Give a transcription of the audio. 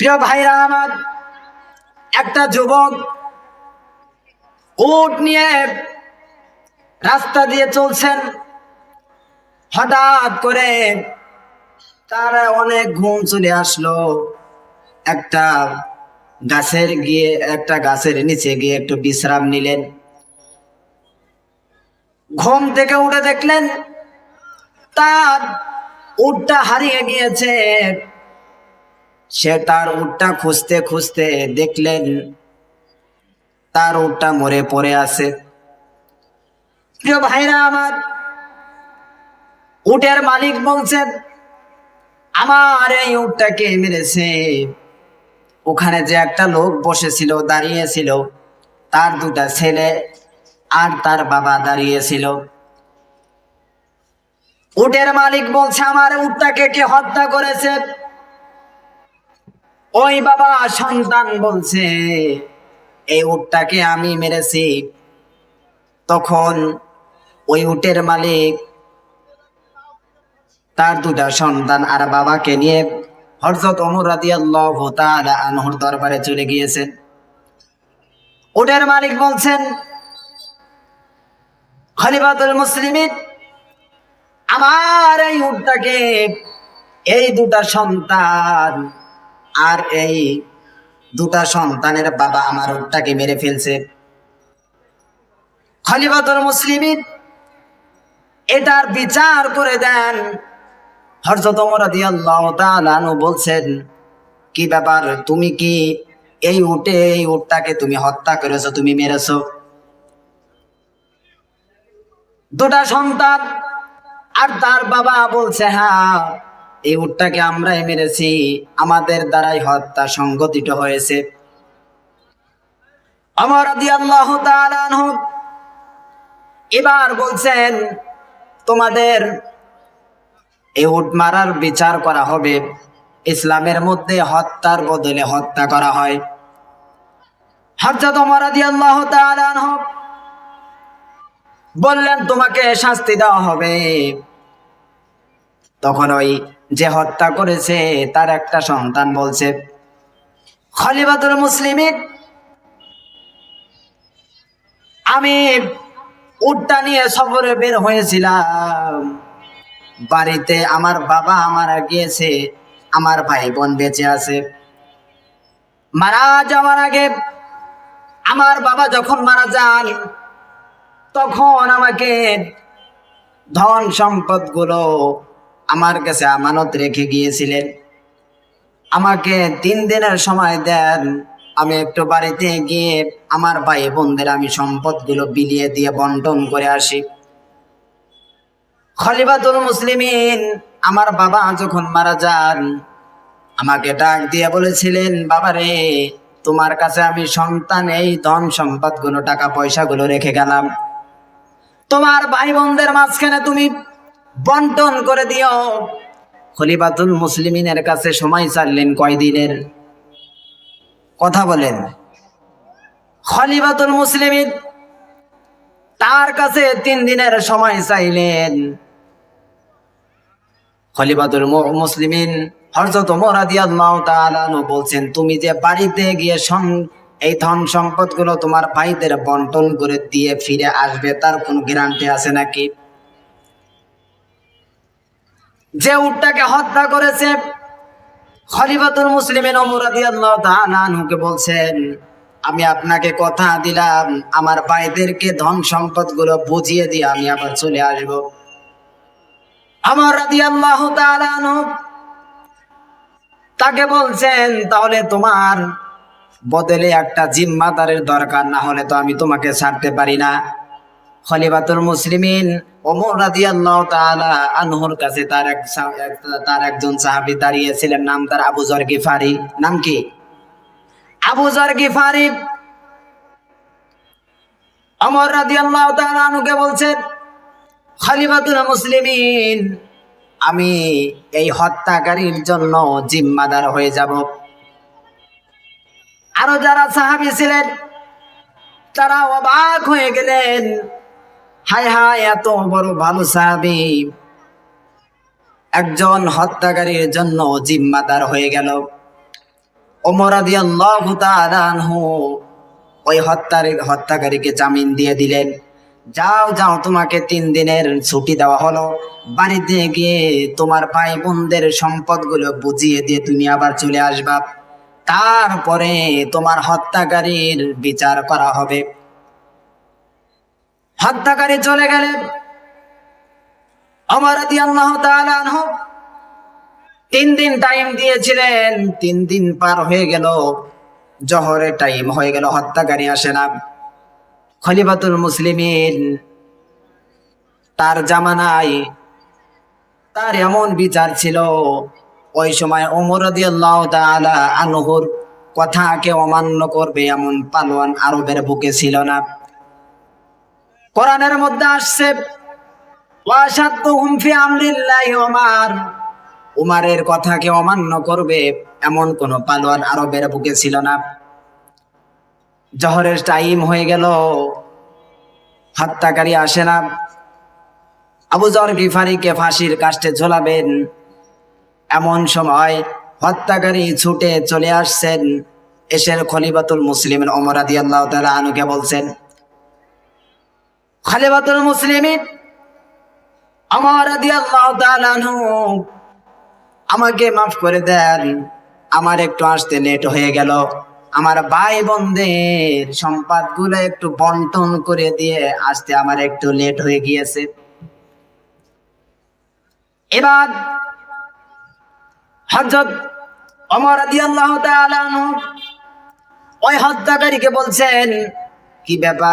প্রিয় ভাইরা আমার, একটা যুবক উট নিয়ে রাস্তা দিয়ে চলছেন। হঠাৎ করে তার অনেক ঘুম চলে আসলো। একটা গাছের গিয়ে, একটা গাছের নিচে গিয়ে একটু বিশ্রাম নিলেন। ঘুম থেকে উঠে দেখলেন, তার উটটা হারিয়ে গিয়েছে। সে তার উটটা খুঁজতে খুঁজতে দেখলেন তার উটটা মরে পড়ে আছে। প্রিয় ভাইরা আমার, উটের মালিক বলছেন, আমার এই উটটাকে মেরেছে? ওখানে যে একটা লোক বসেছিল, দাঁড়িয়েছিল, তার দুটা ছেলে আর তার বাবা দাঁড়িয়েছিল। উটের মালিক বলছে, আমার উটটাকে কে হত্যা করেছে? ওই বাবা সন্তান বলছে, এই উটটাকে আমি মেরেছি। তখন ওই উটের মালিক তার দুটা সন্তান আর বাবাকে নিয়ে হরজত অমর রাদিয়াল্লাহু তাআলা আনহুর দরবারে চলে গিয়েছেন উটের মালিক বলছেন, খলিফাতুল মুসলিমিন, আমার এই উটটাকে, এই দুটা সন্তান আর এই দুটা সন্তানের বাবা আমার উটটাকে মেরে ফেলছে। খলিফাতুল মুসলিমিন, এটার বিচার করে দেন। হরজত রাদিয়াল্লাহু বলছেন, কি ব্যাপার? তুমি কি এই উটে এই উটটাকে তুমি হত্যা করেছ, তুমি মেরেছো? দুটা সন্তান আর তার বাবা বলছে হ্যাঁ এই উটটাকে আমরাই মেরেছি। আমাদের দ্বারাই হত্যা সংগঠিত হয়েছে। আমার আল্লাহ এবার বলছেন, তোমাদের এই উট মারার বিচার করা হবে। ইসলামের মধ্যে হত্যার বদলে হত্যা করা হয়। রাদিয়াল্লাহু তাআলা আনহু বললেন, তোমাকে শাস্তি দেওয়া হবে। তখন ওই যে হত্যা করেছে, তার একটা সন্তান বলছে, খলিফাতুল মুসলিমিন, আমি উটটা নিয়ে সফরে বের হয়েছিলাম। বাড়িতে আমার বাবা মারা গিয়েছে, আমার ভাই বোন বেঁচে আছে। মারা যাওয়ার আগে আমার বাবা যখন মারা যান, তখন আমাকে ধন সম্পদগুলো আমার কাছে আমানত রেখে গিয়েছিলেন। আমাকে তিন দিনের সময় দেন। আমি একটু বাড়িতে গিয়ে আমার ভাই বোনদের আমি সম্পদগুলো বিলিয়ে দিয়ে বন্টন করে আসি। খলিফাতুল মুসলিমিন আমার বাবা যখন মারা যান, আমাকে ডাক দিয়ে বলেছিলেন, বাবা রে, তোমার কাছে আমি সন্তান, এই ধন সম্পদগুলো টাকা পয়সা গুলো রেখে গেলাম। তোমার ভাই বোনদের মাঝখানে তুমি বন্টন করে দিও। খলিফাতুল মুসলিমিনের কাছে সময় চাইলেন কয়দিনের? কথা বলেন। খলিফাতুল মুসলিমিন তার কাছে তিন দিনের সময় চাইলেন। খলিফাতুল মুসলিমিন ওমর রাদিয়াল্লাহু তাআলা বলছেন, তুমি যে বাড়িতে গিয়ে এই ধন সম্পদগুলো তোমার ভাইদের বন্টন করে দিয়ে ফিরে আসবে, তার কোনো গ্যারান্টি আছে নাকি? যে উটটাকে হত্যা করেছে, খলিফাতুল তাআলা আনহুকে বলছেন, আমি আপনাকে কথা দিলাম, আমার ভাইদেরকে ধন সম্পদগুলো বুঝিয়ে দিয়ে আমি আবার চলে আসব। আমার আনহু তাকে বলছেন, তাহলে তোমার বদলে একটা জিম্মাদারের দরকার, না হলে তো আমি তোমাকে ছাড়তে পারি না। খলিফাতুল মুসলিমিন ওমর রাদিয়াল্লাহু তাআলা আনহুর কাছে তার এক তার একজন সাহাবী দাঁড়িয়েছিলেন, নাম তার আবু জর গিফারি। নাম কি? আবু জর গিফারি। ওমর রাদিয়াল্লাহু তাআলা আনহুকে বলছেন খলিফাতুল মুসলিমিন, আমি এই হত্যাকারীর জন্য জিম্মাদার হয়ে যাব। আরও যারা সাহাবী ছিলেন, তারা অবাক হয়ে গেলেন। হায় হায়, এত বড় ভালো সাহাবি। একজন হত্যাকারীর জন্য জিম্মাদার হয়ে গেল। ওমর রাদিয়াল্লাহু তাআলা আনহু ওই হত্যার হত্যাকারীকে জামিন দিয়ে দিলেন। যাও যাও, তোমাকে তিন দিনের ছুটি দেওয়া হলো। বাড়িতে গিয়ে তোমার ভাই বোনদের সম্পদগুলো বুঝিয়ে দিয়ে তুমি আবার চলে আসবা। তারপরে তোমার হত্যাকারীর বিচার করা হবে। হত্যাকারী চলে গেলেন। আমার তিন দিন টাইম দিয়েছিলেন, তিন দিন পার হয়ে গেল, জহরের টাইম হয়ে গেল, হত্যাকারী আসে না। খলিফাতুল মুসলিমিন তার জামানায় তার এমন বিচার ছিল, ওই সময় ওমর আনহুর কথাকে অমান্য করবে এমন পালোয়ান আরবের বুকে ছিল না। কোরআনের মধ্যে আসছে উমারের কথাকে অমান্য করবে এমন কোন পালোয়ান আরবের বুকে ছিল না। জহরের টাইম হয়ে গেল, হত্যাকারী আসে না। আবু জর গিফারিকে ফাঁসির কাষ্টে ঝোলাবেন। এমন সময় হত্যাকারী ছুটে চলে আসছেন এসের খলিবাতুল মুসলিম ওমর আদি আল্লাহ তালা আনুকে বলছেন খলিবাতুল মুসলিম আমার আমাকে মাফ করে দেন, আমার একটু আসতে লেট হয়ে গেল। আমার ভাই বোনদের সম্পদগুলো একটু বন্টন করে দিয়ে আসতে আমার একটু লেট হয়ে গিয়েছে। এবার হজরত অমর আদি আল্লাহ ওই হত্যাকারীকে বলছেন, কি ব্যাপার?